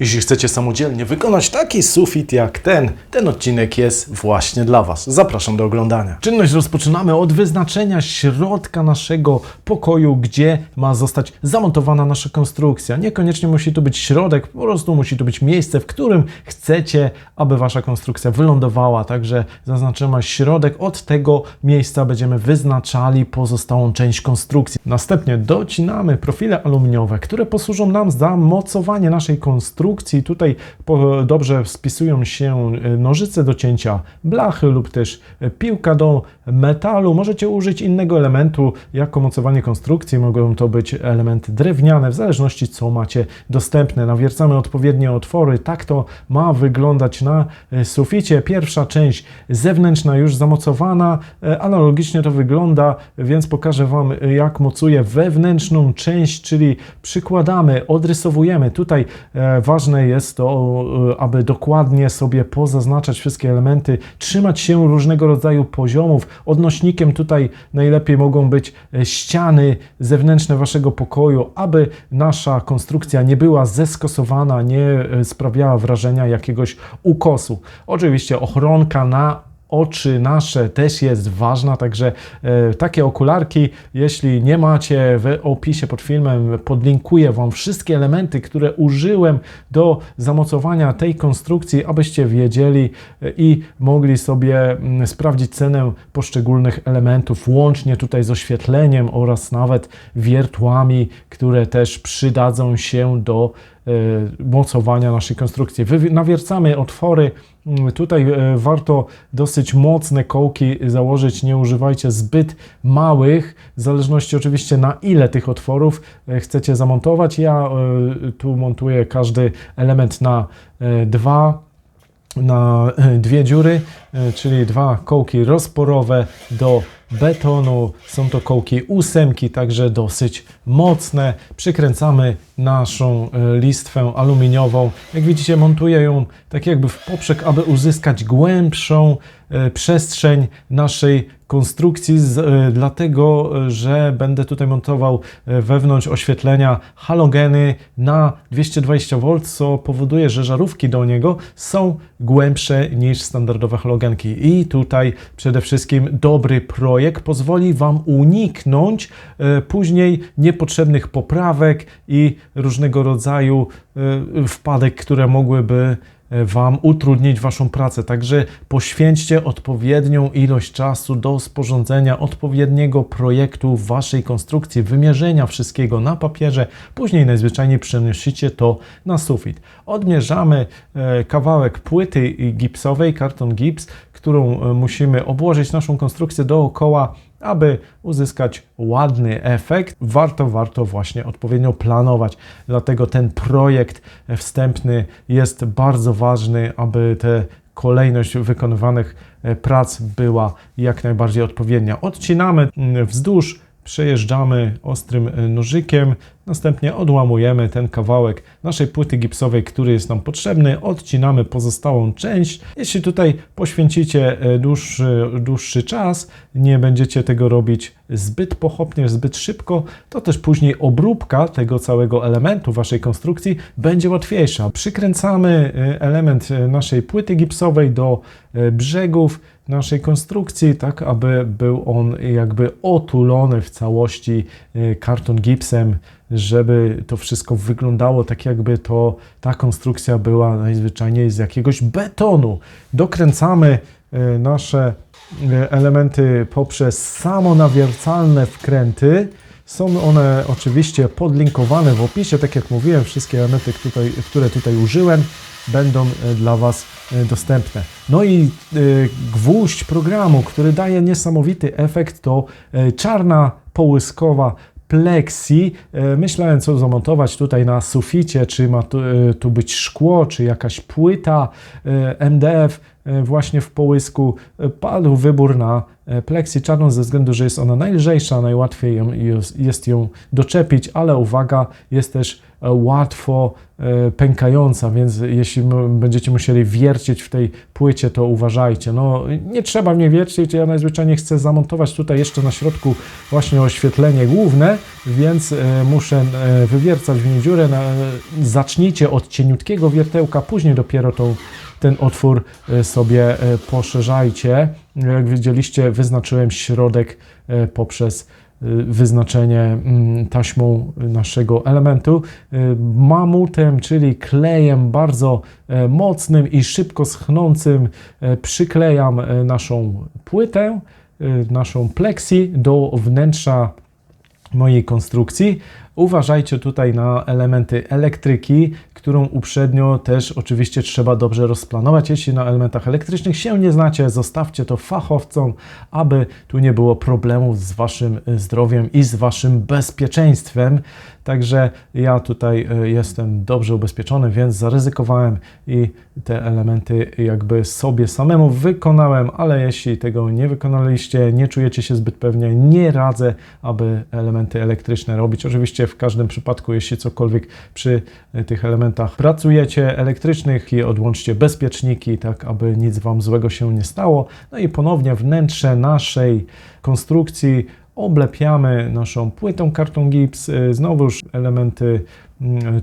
Jeśli chcecie samodzielnie wykonać taki sufit jak ten, ten odcinek jest właśnie dla Was. Zapraszam do oglądania. Czynność rozpoczynamy od wyznaczenia środka naszego pokoju, gdzie ma zostać zamontowana nasza konstrukcja. Niekoniecznie musi to być środek, po prostu musi to być miejsce, w którym chcecie, aby Wasza konstrukcja wylądowała. Także zaznaczymy środek. Od tego miejsca będziemy wyznaczali pozostałą część konstrukcji. Następnie docinamy profile aluminiowe, które posłużą nam za mocowanie naszej konstrukcji. Tutaj po- dobrze spisują się e, nożyce do cięcia blachy lub też e, piłka do metalu. Możecie użyć innego elementu jako mocowanie konstrukcji. Mogą to być elementy drewniane, w zależności co macie dostępne. Nawiercamy odpowiednie otwory. Tak to ma wyglądać na e, suficie. Pierwsza część zewnętrzna już zamocowana. Analogicznie to wygląda, więc pokażę Wam jak mocuję wewnętrzną część, czyli przykładamy, odrysowujemy. Tutaj e, ważne jest to, e, aby dokładnie sobie pozaznaczać wszystkie elementy, trzymać się różnego rodzaju poziomów. Odnośnikiem tutaj najlepiej mogą być e, ściany zewnętrzne Waszego pokoju, aby nasza konstrukcja nie była zeskosowana, nie e, sprawiała wrażenia jakiegoś ukosu. Oczywiście ochronka na oczy nasze też jest ważna, także e, takie okularki, jeśli nie macie w opisie pod filmem, podlinkuję Wam wszystkie elementy, które użyłem do zamocowania tej konstrukcji, abyście wiedzieli e, i mogli sobie mm, sprawdzić cenę poszczególnych elementów, łącznie tutaj z oświetleniem oraz nawet wiertłami, które też przydadzą się do mocowania naszej konstrukcji. Nawiercamy otwory. Mm, Tutaj e, warto dosyć mocne kołki założyć. Nie używajcie zbyt małych, w zależności oczywiście na ile tych otworów e, chcecie zamontować. Ja e, tu montuję każdy element na e, dwa na e, dwie dziury, e, czyli dwa kołki rozporowe do betonu. Są to kołki ósemki, także dosyć mocne. Przykręcamy naszą e, listwę aluminiową. Jak widzicie, montuję ją tak jakby w poprzek, aby uzyskać głębszą przestrzeń naszej konstrukcji, e, dlatego, e, że będę tutaj montował e, wewnątrz oświetlenia halogeny na 220V, co powoduje, że żarówki do niego są głębsze niż standardowe halogenki. I tutaj przede wszystkim dobry projekt pozwoli Wam uniknąć e, później niepotrzebnych poprawek i różnego rodzaju e, wpadek, które mogłyby e, Wam utrudnić Waszą pracę. Także poświęćcie odpowiednią ilość czasu do sporządzenia odpowiedniego projektu Waszej konstrukcji, wymierzenia wszystkiego na papierze, później najzwyczajniej przenosicie to na sufit. Odmierzamy e, kawałek płyty gipsowej, karton gips, którą e, musimy obłożyć naszą konstrukcję dookoła aby uzyskać ładny efekt, warto, warto właśnie odpowiednio planować. Dlatego ten projekt wstępny jest bardzo ważny, aby te kolejność wykonywanych e, prac była jak najbardziej odpowiednia. Odcinamy mm, wzdłuż, przejeżdżamy ostrym e, nożykiem, następnie odłamujemy ten kawałek naszej płyty gipsowej, który jest nam potrzebny, odcinamy pozostałą część. Jeśli tutaj poświęcicie e, dłuższy, dłuższy czas, nie będziecie tego robić zbyt pochopnie, zbyt szybko, to też później obróbka tego całego elementu waszej konstrukcji będzie łatwiejsza. Przykręcamy e, element e, naszej płyty gipsowej do brzegów naszej konstrukcji, tak aby był on jakby otulony w całości karton gipsem, żeby to wszystko wyglądało tak, jakby to ta konstrukcja była najzwyczajniej z jakiegoś betonu. Dokręcamy e, nasze e, elementy poprzez samonawiercalne wkręty. Są one oczywiście podlinkowane w opisie, tak jak mówiłem, wszystkie elementy, tutaj, które tutaj użyłem, będą e, dla Was dostępne. No i gwóźdź programu, który daje niesamowity efekt, to czarna połyskowa plexi. E, Myślałem, co zamontować tutaj na suficie, czy ma tu, e, tu być szkło, czy jakaś płyta e, MDF właśnie w połysku. Padł wybór na plexi czarną ze względu, że jest ona najlżejsza, najłatwiej jest- ją doczepić, ale uwaga, jest też łatwo e, pękająca, więc jeśli będziecie musieli wiercić w tej płycie, to uważajcie. No, nie trzeba mnie wiercić, ja najzwyczajniej chcę zamontować tutaj jeszcze na środku właśnie oświetlenie główne, więc e, muszę e, wywiercać w niej dziurę. Zacznijcie od cieniutkiego wiertełka, później dopiero tą, ten otwór e, sobie e, poszerzajcie. Jak widzieliście, wyznaczyłem środek e, poprzez e, wyznaczenie mm, taśmą naszego elementu. E, Mamutem, czyli klejem bardzo e, mocnym i szybko schnącym e, przyklejam e, naszą płytę, naszą plexi do wnętrza mojej konstrukcji. Uważajcie tutaj na elementy elektryki, którą uprzednio też oczywiście trzeba dobrze rozplanować. Jeśli na elementach elektrycznych się nie znacie, zostawcie to fachowcom, aby tu nie było problemów z Waszym e, zdrowiem i z Waszym bezpieczeństwem. Także ja tutaj e, jestem dobrze ubezpieczony, więc zaryzykowałem i te elementy jakby sobie samemu wykonałem, ale jeśli tego nie wykonaliście, nie czujecie się zbyt pewnie, nie radzę, aby elementy elektryczne robić. Oczywiście w każdym przypadku, jeśli cokolwiek przy e, tych elementach pracujecie elektrycznych i odłączcie bezpieczniki, tak aby nic Wam złego się nie stało. No i ponownie wnętrze naszej konstrukcji oblepiamy naszą płytą karton gips, y, znowuż elementy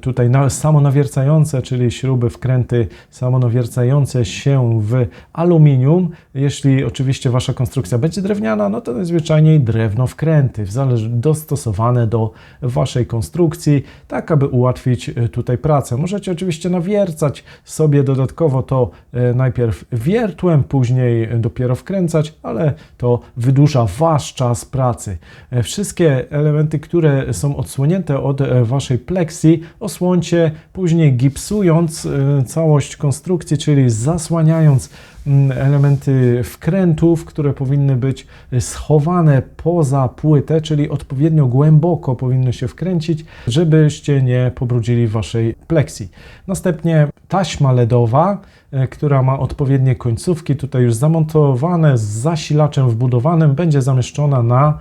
tutaj na, samonawiercające, czyli śruby, wkręty samonawiercające się w aluminium. Jeśli oczywiście Wasza konstrukcja będzie drewniana, no to najzwyczajniej drewno wkręty, dostosowane do Waszej konstrukcji, tak aby ułatwić y, tutaj pracę. Możecie oczywiście nawiercać sobie dodatkowo to y, najpierw wiertłem, później dopiero wkręcać, ale to wydłuża Wasz czas pracy. E, Wszystkie elementy, które są odsłonięte od e, Waszej pleksji, osłońcie później gipsując e, całość konstrukcji, czyli zasłaniając mm, elementy wkrętów, które powinny być schowane poza płytę, czyli odpowiednio głęboko powinny się wkręcić, żebyście nie pobrudzili waszej pleksji. Następnie taśma LEDowa, e, która ma odpowiednie końcówki, tutaj już zamontowane z zasilaczem wbudowanym, będzie zamieszczona na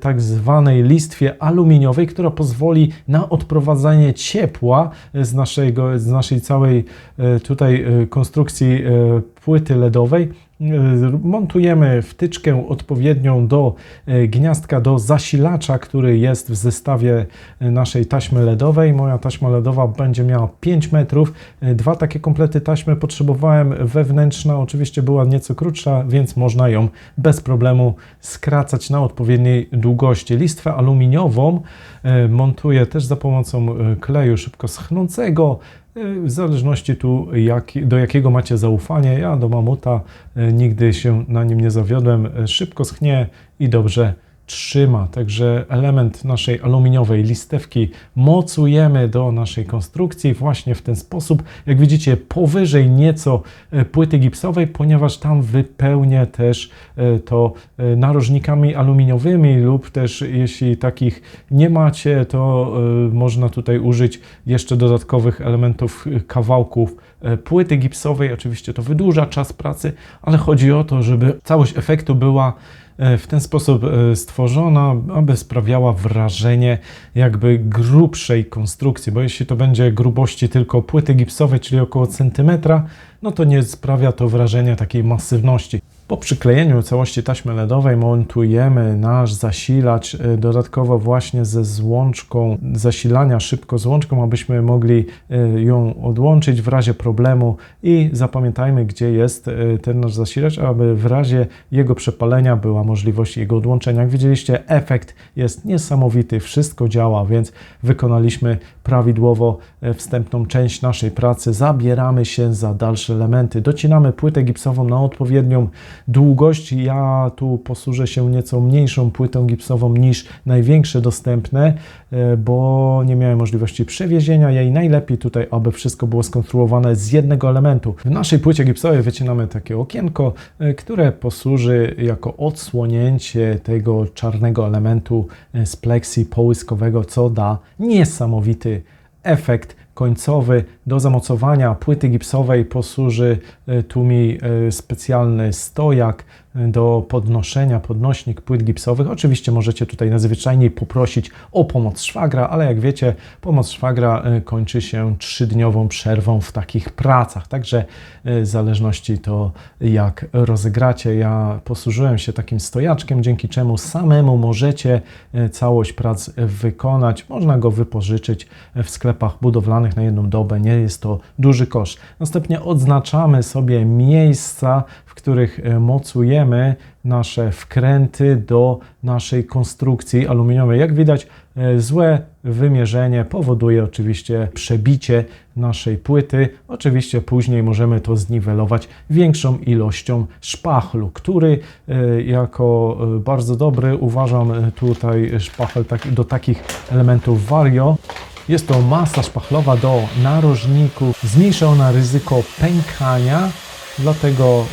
tak zwanej listwie aluminiowej, która pozwoli na odprowadzanie ciepła z, naszego, z naszej całej e, tutaj e, konstrukcji e, płyty LEDowej. E, Montujemy wtyczkę odpowiednią do e, gniazdka, do zasilacza, który jest w zestawie e, naszej taśmy LEDowej. Moja taśma LEDowa będzie miała 5 metrów. Dwa takie komplety taśmy potrzebowałem. Wewnętrzna oczywiście była nieco krótsza, więc można ją bez problemu skracać na odpowiedniej długości. Listwę aluminiową montuję też za pomocą e, kleju szybko schnącego. E, W zależności tu jak, do jakiego macie zaufanie, ja do mamuta e, nigdy się na nim nie zawiodłem. E, Szybko schnie i dobrze trzyma. Także element naszej aluminiowej listewki mocujemy do naszej konstrukcji właśnie w ten sposób. Jak widzicie, powyżej nieco e, płyty gipsowej, ponieważ tam wypełnię też e, to e, narożnikami aluminiowymi lub też jeśli takich nie macie, to można tutaj użyć jeszcze dodatkowych elementów, kawałków płyty gipsowej. Oczywiście to wydłuża czas pracy, ale chodzi o to, żeby całość efektu była w ten sposób e, stworzona, aby sprawiała wrażenie jakby grubszej konstrukcji, bo jeśli to będzie grubości tylko płyty gipsowej, czyli około centymetra, no to nie sprawia to wrażenia takiej masywności. Po przyklejeniu całości taśmy LEDowej montujemy nasz zasilacz e, dodatkowo właśnie ze złączką zasilania, szybko złączką, abyśmy mogli e, ją odłączyć w razie problemu i zapamiętajmy, gdzie jest e, ten nasz zasilacz, aby w razie jego przepalenia była możliwość jego odłączenia. Jak widzieliście, efekt jest niesamowity, wszystko działa, więc wykonaliśmy prawidłowo wstępną część naszej pracy. Zabieramy się za dalsze elementy. Docinamy płytę gipsową na odpowiednią długość. Ja tu posłużę się nieco mniejszą płytą gipsową niż największe dostępne, e, bo nie miałem możliwości przewiezienia jej. Najlepiej tutaj, aby wszystko było skonstruowane z jednego elementu. W naszej płycie gipsowej wycinamy takie okienko, e, które posłuży jako odsłonięcie tego czarnego elementu e, z pleksji połyskowego, co da niesamowity efekt końcowy do zamocowania płyty gipsowej posłuży e, tu mi e, specjalny stojak e, do podnoszenia, podnośnik płyt gipsowych. Oczywiście możecie tutaj najzwyczajniej poprosić o pomoc szwagra, ale jak wiecie, pomoc szwagra kończy się trzydniową przerwą w takich pracach. Także w zależności to jak rozegracie, ja posłużyłem się takim stojaczkiem, dzięki czemu samemu możecie całość prac wykonać. Można go wypożyczyć w sklepach budowlanych na jedną dobę. Nie jest to duży koszt. Następnie odznaczamy sobie miejsca, w których e, mocujemy nasze wkręty do naszej konstrukcji aluminiowej. Jak widać, e, złe wymierzenie powoduje oczywiście przebicie naszej płyty. Oczywiście później możemy to zniwelować większą ilością szpachlu, który e, jako bardzo dobry uważam tutaj szpachel tak, do takich elementów Vario. Jest to masa szpachlowa do narożników. Zmniejsza ona ryzyko pękania, dlatego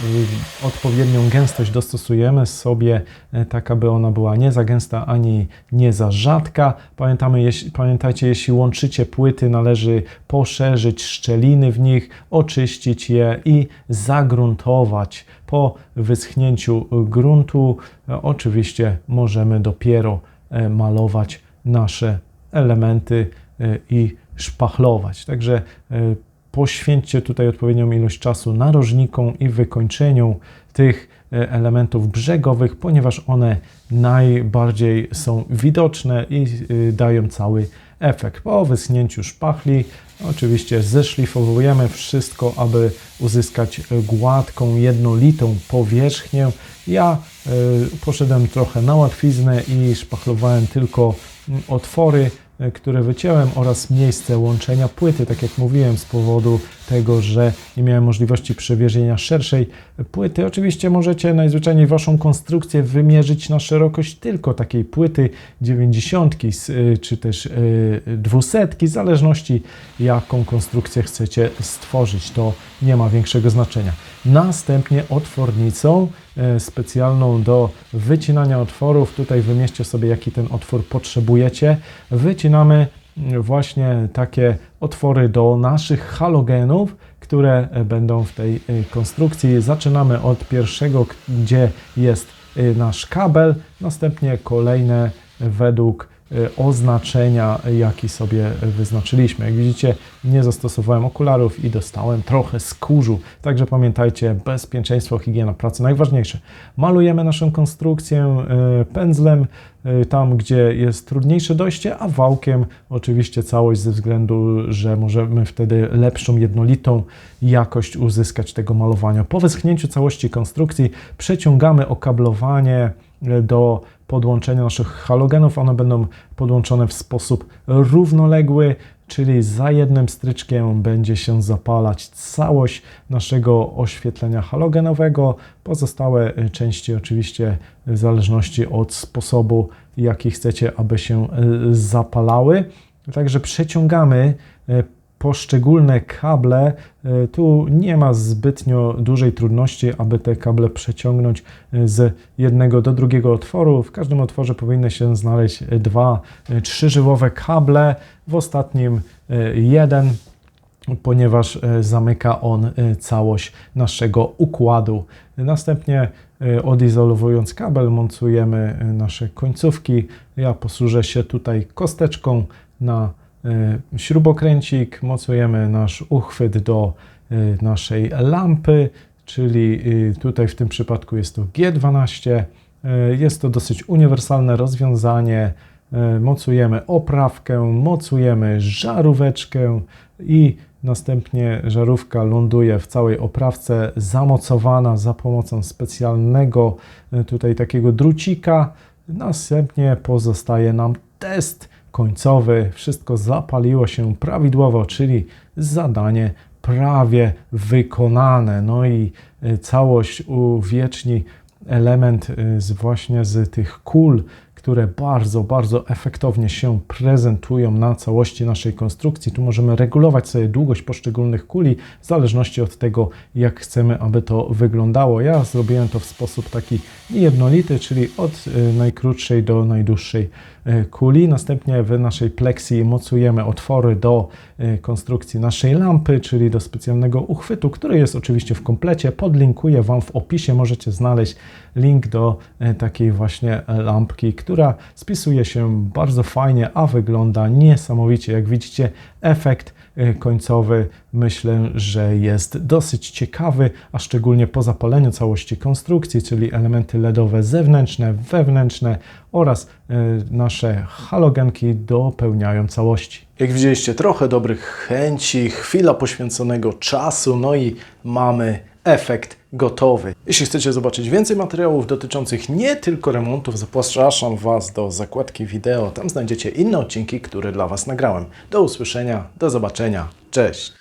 y, odpowiednią gęstość dostosujemy sobie, y, tak aby ona była nie za gęsta ani nie za rzadka. Pamiętamy, jeśli, pamiętajcie, jeśli łączycie płyty, należy poszerzyć szczeliny w nich, oczyścić je i zagruntować. Po wyschnięciu gruntu, y, oczywiście możemy dopiero e, malować nasze elementy e, i szpachlować. Także e, poświęćcie tutaj odpowiednią ilość czasu narożnikom i wykończeniu tych e, elementów brzegowych, ponieważ one najbardziej są widoczne i dają cały efekt. Po wyschnięciu szpachli oczywiście zeszlifowujemy wszystko, aby uzyskać gładką, jednolitą powierzchnię. Ja poszedłem trochę na łatwiznę i szpachlowałem tylko mm, otwory, które wyciąłem oraz miejsce łączenia płyty, tak jak mówiłem, z powodu tego, że nie miałem możliwości przewiezienia szerszej płyty. Oczywiście możecie najzwyczajniej waszą konstrukcję wymierzyć na szerokość tylko takiej płyty 90 czy też y, 200, w zależności jaką konstrukcję chcecie stworzyć. To nie ma większego znaczenia. Następnie otwornicą e, specjalną do wycinania otworów. Tutaj wymieście sobie, jaki ten otwór potrzebujecie. Wycinamy właśnie takie otwory do naszych halogenów, które będą w tej y, konstrukcji. Zaczynamy od pierwszego, gdzie jest y, nasz kabel, następnie kolejne według oznaczenia, jaki sobie wyznaczyliśmy. Jak widzicie, nie zastosowałem okularów i dostałem trochę skórzu. Także pamiętajcie, bezpieczeństwo, higiena pracy najważniejsze. Malujemy naszą konstrukcję pędzlem tam, gdzie jest trudniejsze dojście, a wałkiem oczywiście całość ze względu, że możemy wtedy lepszą, jednolitą jakość uzyskać tego malowania. Po wyschnięciu całości konstrukcji przeciągamy okablowanie do podłączenia naszych halogenów. One będą podłączone w sposób równoległy, czyli za jednym stryczkiem będzie się zapalać całość naszego oświetlenia halogenowego. Pozostałe części oczywiście w zależności od sposobu, jaki chcecie, aby się zapalały. Także przeciągamy poszczególne kable. Tu nie ma zbytnio dużej trudności, aby te kable przeciągnąć z jednego do drugiego otworu. W każdym otworze powinny się znaleźć dwa trzyżyłowe kable, w ostatnim jeden, ponieważ zamyka on całość naszego układu. Następnie odizolowując kabel, montujemy nasze końcówki. Ja posłużę się tutaj kosteczką na śrubokręcik, mocujemy nasz uchwyt do naszej lampy, czyli tutaj w tym przypadku jest to G12. Jest to dosyć uniwersalne rozwiązanie. Mocujemy oprawkę, mocujemy żaróweczkę i następnie żarówka ląduje w całej oprawce, zamocowana za pomocą specjalnego tutaj takiego drucika. Następnie pozostaje nam test końcowy, wszystko zapaliło się prawidłowo, czyli zadanie prawie wykonane. No i całość uwieczni element z właśnie z tych kul, które bardzo, bardzo efektownie się prezentują na całości naszej konstrukcji. Tu możemy regulować sobie długość poszczególnych kuli w zależności od tego, jak chcemy, aby to wyglądało. Ja zrobiłem to w sposób taki jednolity, czyli od y, najkrótszej do najdłuższej y, kuli. Następnie w naszej pleksji mocujemy otwory do y, konstrukcji naszej lampy, czyli do specjalnego uchwytu, który jest oczywiście w komplecie. Podlinkuję Wam w opisie, możecie znaleźć link do takiej właśnie lampki, która spisuje się bardzo fajnie, a wygląda niesamowicie. Jak widzicie, efekt y, końcowy myślę, że jest dosyć ciekawy, a szczególnie po zapaleniu całości konstrukcji, czyli elementy LEDowe zewnętrzne, wewnętrzne oraz y, nasze halogenki dopełniają całości. Jak widzieliście, trochę dobrych chęci, chwila poświęconego czasu, no i mamy efekt gotowy. Jeśli chcecie zobaczyć więcej materiałów dotyczących nie tylko remontów, zapraszam Was do zakładki wideo. Tam znajdziecie inne odcinki, które dla Was nagrałem. Do usłyszenia, do zobaczenia. Cześć!